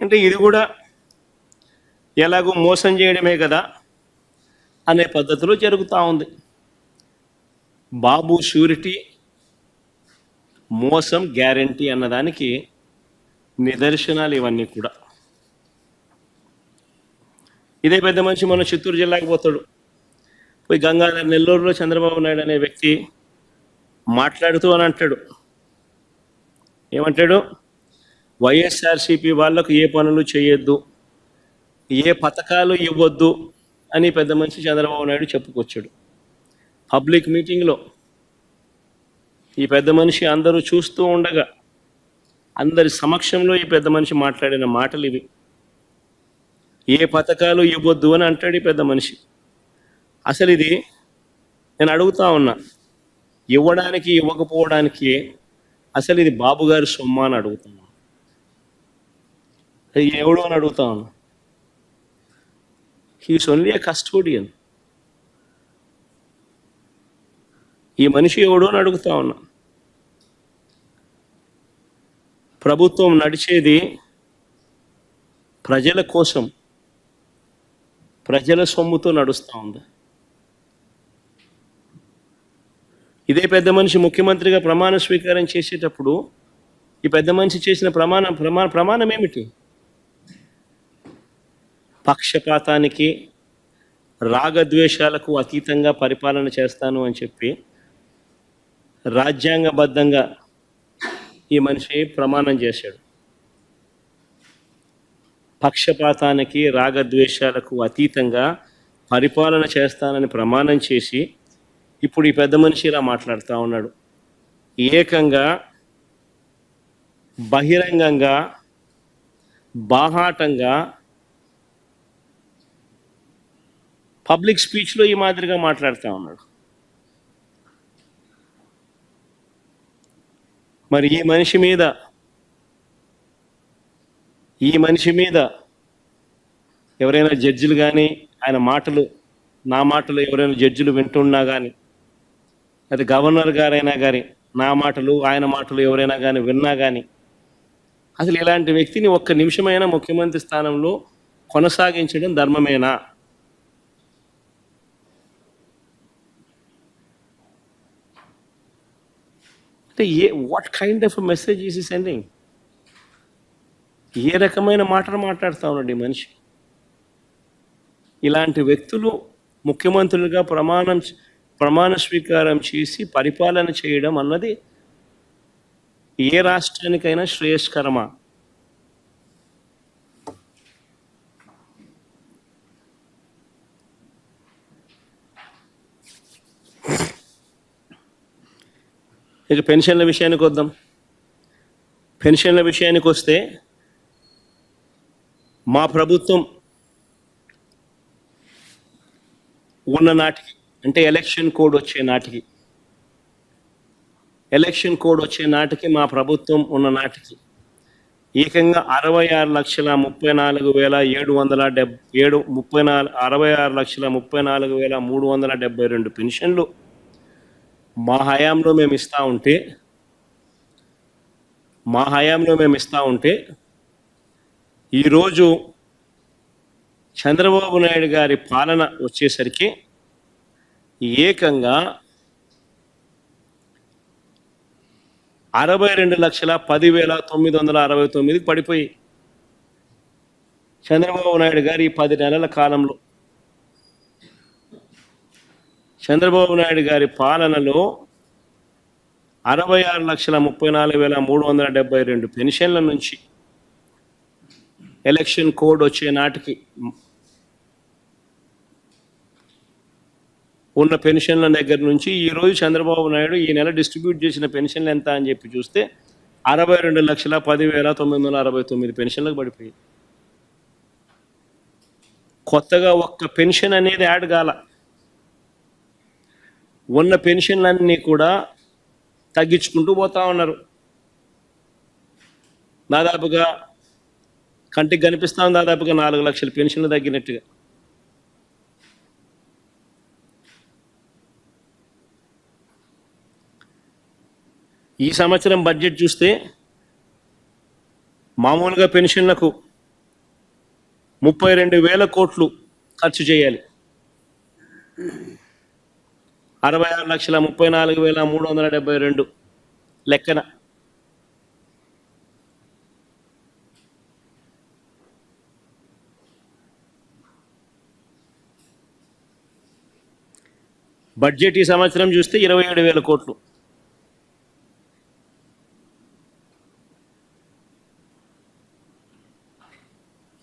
అంటే ఇది కూడా ఎలాగో మోసం చేయడమే కదా అనే పద్ధతిలో జరుగుతూ ఉంది. బాబు షూరిటీ మోసం గ్యారంటీ అన్నదానికి నిదర్శనాలు ఇవన్నీ కూడా. ఇదే పెద్ద మనిషి మన చిత్తూరు జిల్లాకి పోతాడు. పోయి గంగాధర్ నెల్లూరులో చంద్రబాబు నాయుడు అనే వ్యక్తి మాట్లాడుతూ అని అంటాడు. ఏమంటాడు? వైఎస్ఆర్సీపీ వాళ్ళకు ఏ పనులు చేయొద్దు ఏ పథకాలు ఇవ్వద్దు అని పెద్ద మనిషి చంద్రబాబు నాయుడు చెప్పుకొచ్చాడు. పబ్లిక్ మీటింగ్లో ఈ పెద్ద మనిషి అందరూ చూస్తూ ఉండగా అందరి సమక్షంలో ఈ పెద్ద మనిషి మాట్లాడిన మాటలు ఇవి. ఏ పథకాలు ఇవ్వద్దు అని అంటాడు ఈ పెద్ద మనిషి. అసలు ఇది నేను అడుగుతా ఉన్నా ఇవ్వడానికి ఇవ్వకపోవడానికి అసలు ఇది బాబుగారి సొమ్మా సొమ్మ అని అడుగుతున్నా ఎవడు అని అడుగుతా ఉన్నా హీస్ ఓన్లీ ఏ కస్టోడియన్ ఈ మనిషి ఎవడు అని అడుగుతా ఉన్నా. ప్రభుత్వం నడిచేది ప్రజల కోసం ప్రజల సొమ్ముతో నడుస్తూ ఉంది. ఇదే పెద్ద మనిషి ముఖ్యమంత్రిగా ప్రమాణ స్వీకారం చేసేటప్పుడు ఈ పెద్ద మనిషి చేసిన ప్రమాణం ప్రమాణ ప్రమాణం ఏమిటి? పక్షపాతానికి రాగద్వేషాలకు అతీతంగా పరిపాలన చేస్తాను అని చెప్పి రాజ్యాంగబద్ధంగా ఈ మనిషి ప్రమాణం చేశాడు. పక్షపాతానికి రాగద్వేషాలకు అతీతంగా పరిపాలన చేస్తానని ప్రమాణం చేసి ఇప్పుడు ఈ పెద్ద మనిషి ఇలా మాట్లాడుతూ ఉన్నాడు. ఏకంగా బహిరంగంగా బాహాటంగా పబ్లిక్ స్పీచ్లో ఈ మాదిరిగా మాట్లాడుతూ ఉన్నాడు. మరి ఈ మనిషి మీద ఈ మనిషి మీద ఎవరైనా జడ్జిలు కానీ ఆయన మాటలు నా మాటలు ఎవరైనా జడ్జిలు వింటున్నా కానీ అది గవర్నర్ గారైనా కానీ నా మాటలు ఆయన మాటలు ఎవరైనా కానీ విన్నా కానీ అసలు ఇలాంటి వ్యక్తిని ఒక్క నిమిషమైనా ముఖ్యమంత్రి స్థానంలో కొనసాగించడం ధర్మమేనా? అంటే ఏ what kind of message is sending ఏ రకమైన మాటలు మాట్లాడుతూ ఉన్నాడు ఈ మనిషి? ఇలాంటి వ్యక్తులు ముఖ్యమంత్రులుగా ప్రమాణం ప్రమాణ స్వీకారం చేసి పరిపాలన చేయడం అన్నది ఏ రాష్ట్రానికైనా శ్రేయస్కరమా? ఇక పెన్షన్ల విషయానికి వద్దాం. పెన్షన్ల విషయానికి వస్తే మా ప్రభుత్వం ఉన్న నాటికి అంటే ఎలక్షన్ కోడ్ వచ్చే నాటికి ఎలక్షన్ కోడ్ వచ్చే నాటికి మా ప్రభుత్వం ఉన్న నాటికి ఏకంగా అరవై ఆరు లక్షల ముప్పై నాలుగు వేల ఏడు వందల డెబ్ ఏడు ముప్పై నాలుగు అరవై ఆరు లక్షల ముప్పై నాలుగు వేల మూడు వందల డెబ్బై రెండు పెన్షన్లు మా హయాంలో మేము ఇస్తూ ఉంటే మా హయాంలో మేము ఇస్తూ ఉంటే ఈరోజు చంద్రబాబు నాయుడు గారి పాలన వచ్చేసరికి ఏకంగా అరవై రెండు లక్షల పదివేల తొమ్మిది వందల అరవై తొమ్మిదికి పడిపోయి చంద్రబాబు నాయుడు గారి ఈ పది నెలల కాలంలో చంద్రబాబు నాయుడు గారి పాలనలో అరవై ఆరు లక్షల ముప్పై నాలుగు వేల మూడు వందల డెబ్బై రెండు పెన్షన్ల నుంచి ఎలక్షన్ కోడ్ వచ్చే నాటికి ఉన్న పెన్షన్ల దగ్గర నుంచి ఈరోజు చంద్రబాబు నాయుడు ఈ నెల డిస్ట్రిబ్యూట్ చేసిన పెన్షన్లు ఎంత అని చెప్పి చూస్తే అరవై రెండు లక్షల పదివేల తొమ్మిది వందల అరవై తొమ్మిది పెన్షన్లకు పడిపోయింది కొత్తగా ఒక్క పెన్షన్ అనేది యాడ్ కాల. ఉన్న పెన్షన్లన్నీ కూడా తగ్గించుకుంటూ పోతా ఉన్నారు. దాదాపుగా కంటికి కనిపిస్తాం దాదాపుగా నాలుగు లక్షల పెన్షన్లు తగ్గినట్టుగా. ఈ సంవత్సరం బడ్జెట్ చూస్తే మామూలుగా పెన్షన్లకు ముప్పై రెండు వేల కోట్లు ఖర్చు చేయాలి. అరవై ఆరు లక్షల ముప్పై నాలుగు వేల మూడు వందల డెబ్బై రెండు లెక్కన. బడ్జెట్ ఈ సంవత్సరం చూస్తే ఇరవై ఏడు వేల కోట్లు.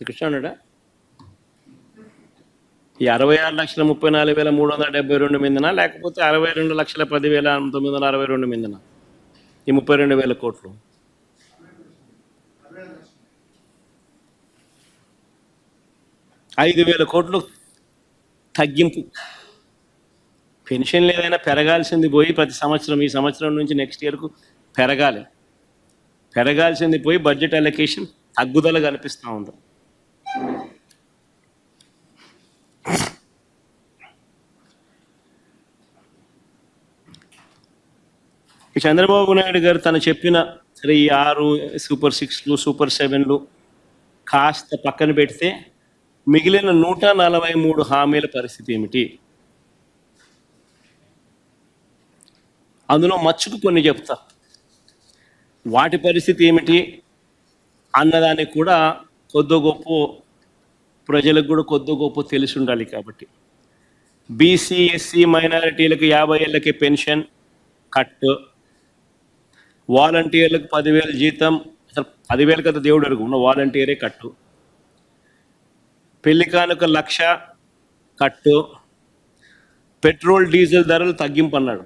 కృష్ణాడా ఈ అరవై ఆరు లక్షల ముప్పై నాలుగు వేల మూడు వందల డెబ్బై రెండు మీదనా? లేకపోతే అరవై రెండు లక్షల పదివేల తొమ్మిది వందల అరవై రెండు మీదనా? ఈ ముప్పై రెండు వేల కోట్లు. ఐదు వేల కోట్లు తగ్గింపు. పెన్షన్లు ఏదైనా పెరగాల్సింది పోయి ప్రతి సంవత్సరం ఈ సంవత్సరం నుంచి నెక్స్ట్ ఇయర్కు పెరగాలి. పెరగాల్సింది పోయి బడ్జెట్ అలొకేషన్ తగ్గుదల కనిపిస్తూ ఉంది. చంద్రబాబు నాయుడు గారు తను చెప్పిన సరే ఈ ఆరు సూపర్ సిక్స్లు సూపర్ సెవెన్లు కాస్త పక్కన పెడితే మిగిలిన నూట నలభై మూడు హామీల పరిస్థితి ఏమిటి? అందులో మచ్చుకు కొన్ని చెప్తా. వాటి పరిస్థితి ఏమిటి? అన్నదానికి కూడా కొద్ది గొప్ప ప్రజలకు కూడా కొద్ది గొప్ప తెలిసి ఉండాలి కాబట్టి. బీసీ ఎస్సీ మైనారిటీలకు యాభై ఏళ్ళకి పెన్షన్ కట్ వాలంటీర్లకు పదివేల జీతం అసలు పదివేల కదా దేవుడు అడుగు ఉన్న వాలంటీరే కట్టు. పెళ్ళి కానుక లక్ష కట్టు. పెట్రోల్ డీజిల్ ధరలు తగ్గింపు అన్నాడు.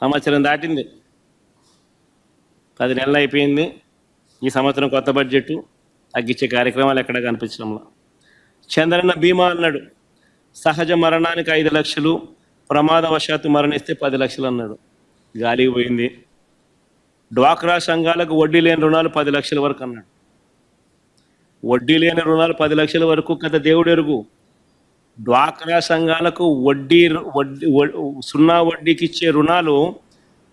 సంవత్సరం దాటింది. పది నెలలు అయిపోయింది. ఈ సంవత్సరం కొత్త బడ్జెట్ తగ్గించే కార్యక్రమాలు ఎక్కడ కనిపించడంలో. చంద్రన్న బీమా అన్నాడు. సహజ మరణానికి ఐదు లక్షలు ప్రమాదవశాత్తు మరణిస్తే పది లక్షలు అన్నాడు గాలికి పోయింది. డ్వాక్రా సంఘాలకు వడ్డీ లేని రుణాలు పది లక్షల వరకు అన్నాడు. వడ్డీ లేని రుణాలు పది లక్షల వరకు కథ దేవుడు ఎరుగు. డ్వాక్రా సంఘాలకు వడ్డీ వడ్డీ సున్నా వడ్డీకి ఇచ్చే రుణాలు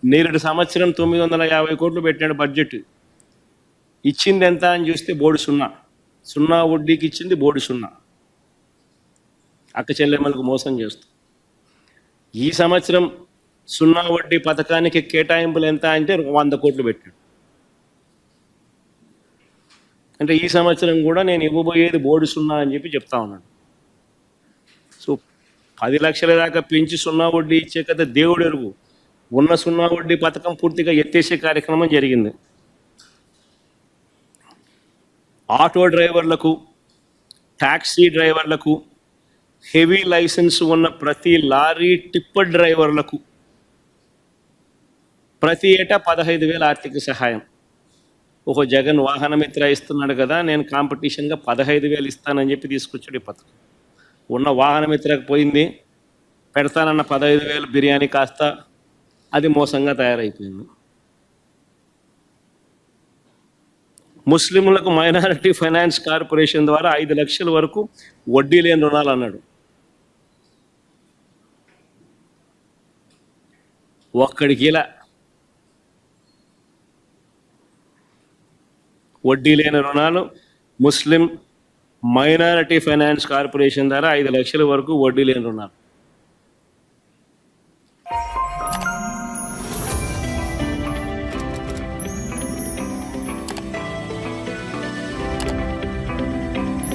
నేరుడు సంవత్సరం తొమ్మిది వందల యాభై కోట్లు పెట్టాడు బడ్జెట్. ఇచ్చింది ఎంత అని చూస్తే బోర్డు సున్నా. సున్నా వడ్డీకి ఇచ్చింది బోర్డు సున్నా. అక్క చెల్లెమ్మలకు మోసం చేస్తూ. ఈ సంవత్సరం సున్నా వడ్డీ పథకానికి కేటాయింపులు ఎంత అంటే వంద కోట్లు పెట్టాడు. అంటే ఈ సంవత్సరం కూడా నేను ఇవ్వబోయేది బోర్డు సున్నా అని చెప్పి చెప్తా ఉన్నాడు. సో పది లక్షల దాకా పెంచి సున్నా వడ్డీ ఇచ్చే కదా దేవుడు ఎరుగు. ఉన్న సున్నా వడ్డీ పథకం పూర్తిగా ఎత్తేసే కార్యక్రమం జరిగింది. ఆటో డ్రైవర్లకు ట్యాక్సీ డ్రైవర్లకు హెవీ లైసెన్స్ ఉన్న ప్రతి లారీ టిప్పర్ డ్రైవర్లకు ప్రతి ఏటా పదహైదు వేల ఆర్థిక సహాయం. ఓహో జగన్ వాహనమిత్ర ఇస్తున్నాడు కదా నేను కాంపిటీషన్గా పదహైదు వేలు ఇస్తానని చెప్పి తీసుకొచ్చాడు ఈ పథకం. ఉన్న వాహనమిత్రకు పోయింది పెడతానన్న పదహైదు వేలు బిర్యానీ కాస్త అది మోసంగా తయారైపోయింది. ముస్లింలకు మైనారిటీ ఫైనాన్స్ కార్పొరేషన్ ద్వారా ఐదు లక్షల వరకు వడ్డీ లేని రుణాలు అన్నాడు. ఒక్కడికి ఇలా వడ్డీ లేని రుణాలు ముస్లిం మైనారిటీ ఫైనాన్స్ కార్పొరేషన్ ద్వారా ఐదు లక్షల వరకు వడ్డీ లేని రుణాలు.